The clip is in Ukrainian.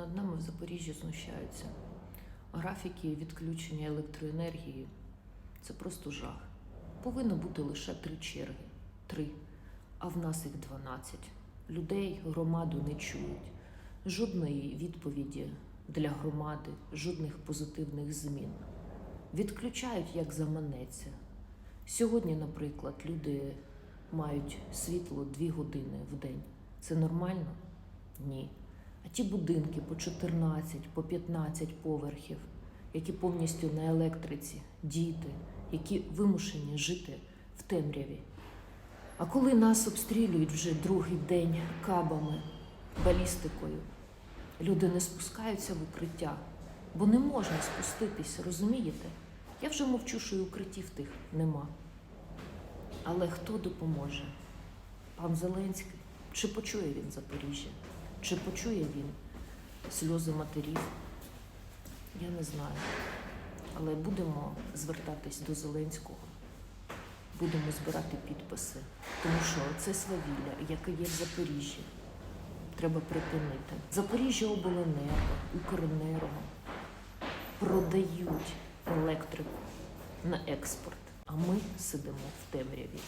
над нами в Запоріжжі знущаються. Графіки відключення електроенергії це просто жах. Повинно бути лише три черги. Три. А в нас їх 12. Людей громаду не чують. Жодної відповіді для громади, жодних позитивних змін. Відключають як заманеться. Сьогодні, наприклад, люди мають світло 2 години в день. Це нормально? Ні. А ті будинки по 14, по 15 поверхів, які повністю на електриці, діти, які вимушені жити в темряві. А коли нас обстрілюють вже другий день кабами, балістикою, люди не спускаються в укриття, бо не можна спуститись, розумієте? Я вже мовчу, що і укриттів тих нема. Але хто допоможе? Пан Зеленський? Чи почує він Запоріжжя? Чи почує він сльози матерів? Я не знаю. Але будемо звертатись до Зеленського, будемо збирати підписи, тому що це свавілля, яке є в Запоріжжі. Треба припинити. Запоріжжя обленерго, Укренерго продають електрику на експорт, а ми сидимо в темряві.